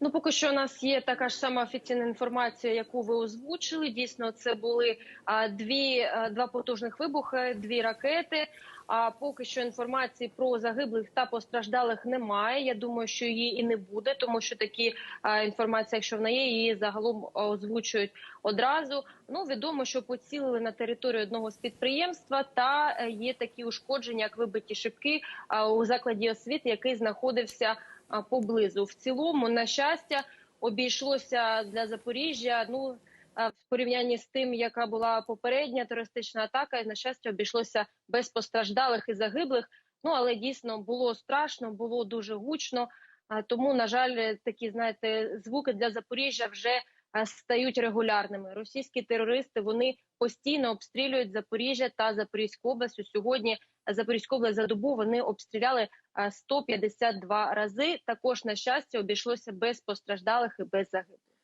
Ну, поки що у нас є така ж сама офіційна інформація, яку ви озвучили. Дійсно, це були дві два потужних вибухи, дві ракети. А поки що інформації про загиблих та постраждалих немає. Я думаю, що її і не буде, тому що такі інформація, якщо вона є, її загалом озвучують одразу. Ну відомо, що поцілили на територію одного з підприємства, та е, є такі ушкодження, як вибиті шибки у закладі освіти, який знаходився поблизу. В цілому, на щастя, обійшлося для Запоріжжя. Ну в порівнянні з тим, яка була попередня терористична атака, на щастя, обійшлося без постраждалих і загиблих. Ну але дійсно було страшно, було дуже гучно. Тому, на жаль, такі знаєте, звуки для Запоріжжя вже стають регулярними. Російські терористи вони постійно обстрілюють Запоріжжя та Запорізьку область. Сьогодні Запорізьку область за добу вони обстріляли а, 152 рази. Також на щастя обійшлося без постраждалих і без загиблих.